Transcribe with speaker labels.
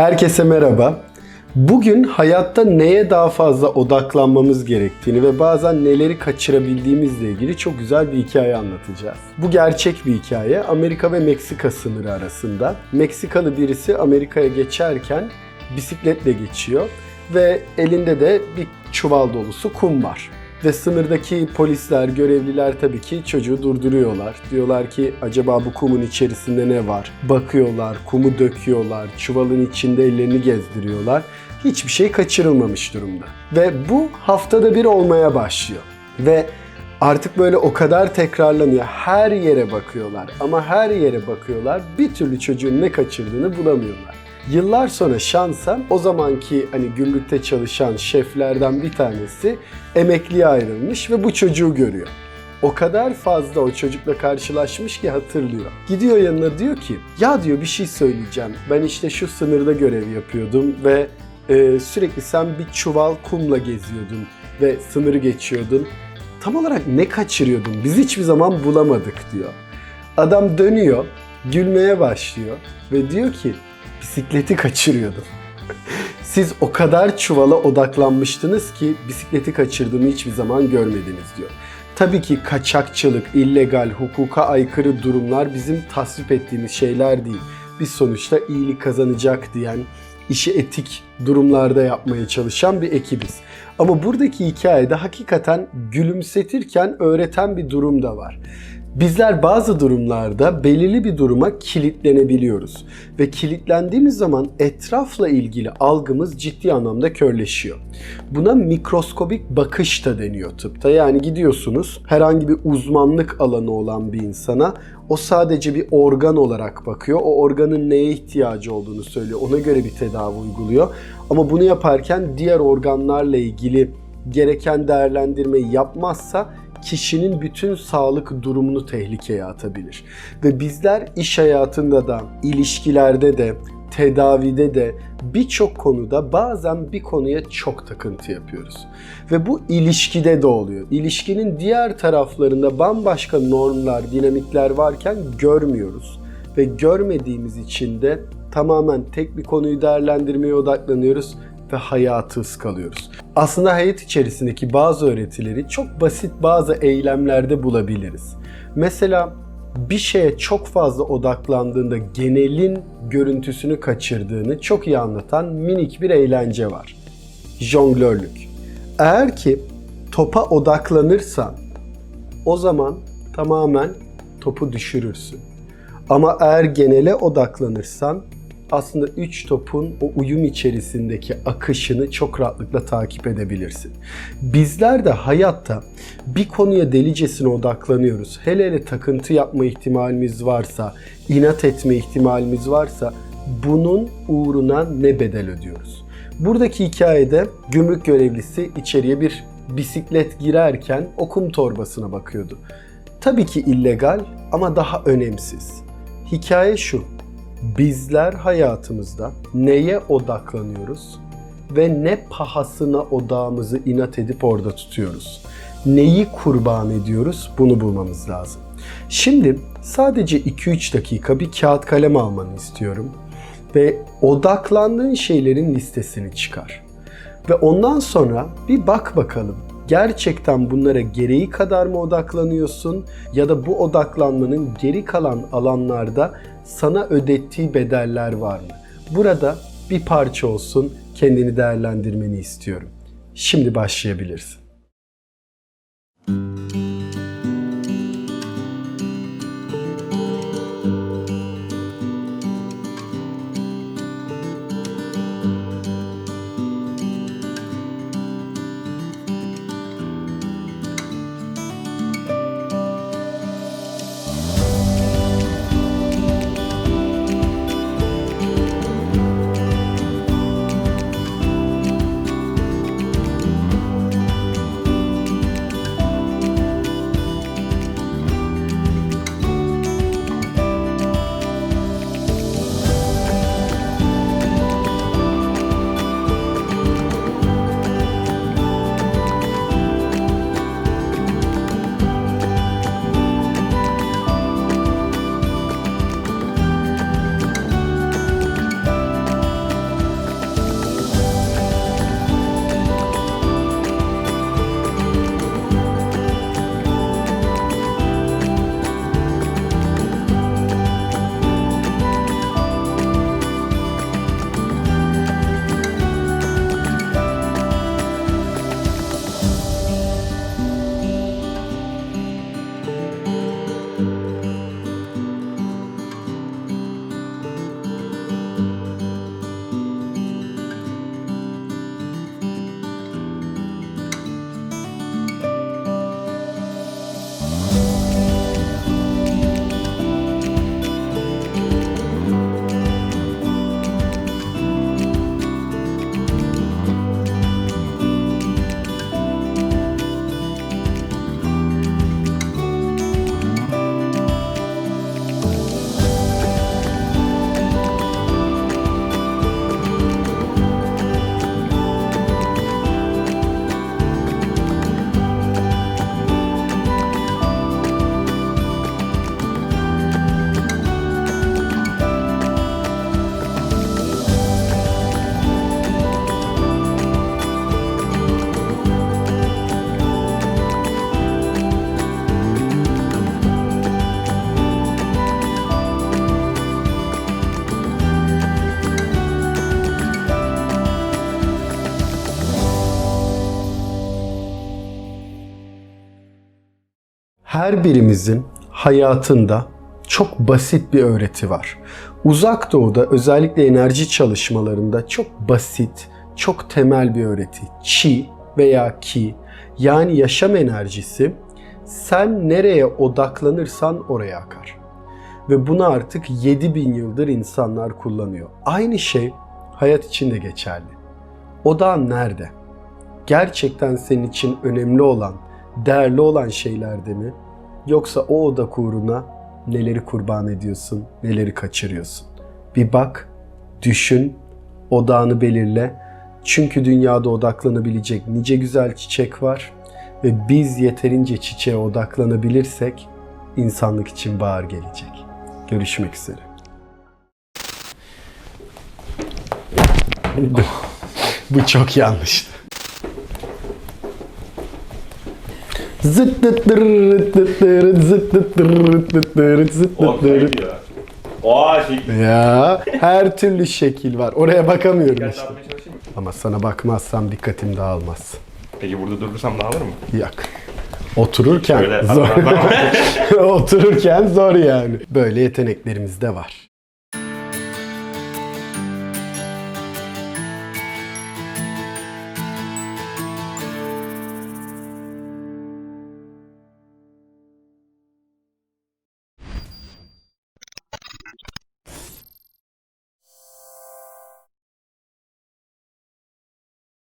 Speaker 1: Herkese merhaba. Bugün hayatta neye daha fazla odaklanmamız gerektiğini ve bazen neleri kaçırabildiğimizle ilgili çok güzel bir hikaye anlatacağız. Bu gerçek bir hikaye. Amerika ve Meksika sınırı arasında. Meksikalı birisi Amerika'ya geçerken bisikletle geçiyor ve elinde de bir çuval dolusu kum var. Ve sınırdaki polisler, görevliler tabii ki çocuğu durduruyorlar. Diyorlar ki acaba bu kumun içerisinde ne var? Bakıyorlar, kumu döküyorlar, çuvalın içinde ellerini gezdiriyorlar. Hiçbir şey kaçırılmamış durumda. Ve bu haftada bir olmaya başlıyor. Ve artık böyle o kadar tekrarlanıyor. Her yere bakıyorlar ama her yere bakıyorlar. Bir türlü çocuğun ne kaçırdığını bulamıyorlar. Yıllar sonra şansa o zamanki hani gümrükte çalışan şeflerden bir tanesi emekliye ayrılmış ve bu çocuğu görüyor. O kadar fazla o çocukla karşılaşmış ki hatırlıyor. Gidiyor yanına diyor ki ya diyor bir şey söyleyeceğim. Ben işte şu sınırda görev yapıyordum ve e, sürekli sen bir çuval kumla geziyordun ve sınırı geçiyordun. Tam olarak ne kaçırıyordun? Biz hiçbir zaman bulamadık diyor. Adam dönüyor, gülmeye başlıyor ve diyor ki bisikleti kaçırıyordum. Siz o kadar çuvala odaklanmıştınız ki bisikleti kaçırdığımı hiçbir zaman görmediniz diyor. Tabii ki kaçakçılık, illegal, hukuka aykırı durumlar bizim tasvip ettiğimiz şeyler değil. Biz sonuçta iyilik kazanacak diyen, işi etik durumlarda yapmaya çalışan bir ekibiz. Ama buradaki hikayede hakikaten gülümsetirken öğreten bir durum da var. Bizler bazı durumlarda belirli bir duruma kilitlenebiliyoruz ve kilitlendiğimiz zaman etrafla ilgili algımız ciddi anlamda körleşiyor. Buna mikroskobik bakış da deniyor tıpta. Yani gidiyorsunuz herhangi bir uzmanlık alanı olan bir insana o sadece bir organ olarak bakıyor. O organın neye ihtiyacı olduğunu söylüyor. Ona göre bir tedavi uyguluyor. Ama bunu yaparken diğer organlarla ilgili gereken değerlendirmeyi yapmazsa kişinin bütün sağlık durumunu tehlikeye atabilir. Ve bizler iş hayatında da, ilişkilerde de, tedavide de birçok konuda bazen bir konuya çok takıntı yapıyoruz. Ve bu ilişkide de oluyor. İlişkinin diğer taraflarında bambaşka normlar, dinamikler varken görmüyoruz. Ve görmediğimiz için de tamamen tek bir konuyu değerlendirmeye odaklanıyoruz ve hayatı ıskalıyoruz. Aslında hayat içerisindeki bazı öğretileri çok basit bazı eylemlerde bulabiliriz. Mesela bir şeye çok fazla odaklandığında genelin görüntüsünü kaçırdığını çok iyi anlatan minik bir eğlence var. Jonglörlük. Eğer ki topa odaklanırsan o zaman tamamen topu düşürürsün. Ama eğer genele odaklanırsan aslında 3 topun o uyum içerisindeki akışını çok rahatlıkla takip edebilirsin. Bizler de hayatta bir konuya delicesine odaklanıyoruz. Hele hele takıntı yapma ihtimalimiz varsa, inat etme ihtimalimiz varsa bunun uğruna ne bedel ödüyoruz? Buradaki hikayede gümrük görevlisi içeriye bir bisiklet girerken o kum torbasına bakıyordu. Tabii ki illegal ama daha önemsiz. Hikaye şu bizler hayatımızda neye odaklanıyoruz ve ne pahasına odağımızı inat edip orada tutuyoruz. Neyi kurban ediyoruz bunu bulmamız lazım. Şimdi sadece 2-3 dakika bir kağıt kalem almanı istiyorum ve odaklandığın şeylerin listesini çıkar. Ve ondan sonra bir bak bakalım gerçekten bunlara gereği kadar mı odaklanıyorsun ya da bu odaklanmanın geri kalan alanlarda sana ödettiği bedeller var mı? Burada bir parça olsun kendini değerlendirmeni istiyorum. Şimdi başlayabilirsin. Her birimizin hayatında çok basit bir öğreti var. Uzak Doğu'da özellikle enerji çalışmalarında çok basit, çok temel bir öğreti. Chi veya Ki yani yaşam enerjisi sen nereye odaklanırsan oraya akar. Ve bunu artık 7000 yıldır insanlar kullanıyor. Aynı şey hayat için de geçerli. Odağın nerede? Gerçekten senin için önemli olan, değerli olan şeylerde mi? Yoksa o odak uğruna neleri kurban ediyorsun, neleri kaçırıyorsun? Bir bak, düşün, odağını belirle. Çünkü dünyada odaklanabilecek nice güzel çiçek var ve biz yeterince çiçeğe odaklanabilirsek insanlık için bahar gelecek. Görüşmek üzere. Bu çok yanlıştı. Zıt dıt dırırıt dıt dırıt, zıt dıt dırırıt dıt dırıt, zıt
Speaker 2: O
Speaker 1: dıt dırıt.
Speaker 2: ya. Oha şey.
Speaker 1: Ya her türlü şekil var. Oraya bakamıyorum işte.
Speaker 2: dağıtmaya çalışayım mı?
Speaker 1: Ama sana bakmazsam dikkatim dağılmaz.
Speaker 2: Peki burada durursam dağılır mı?
Speaker 1: Yok. Otururken zor. Otururken zor yani. Böyle yeteneklerimiz de var.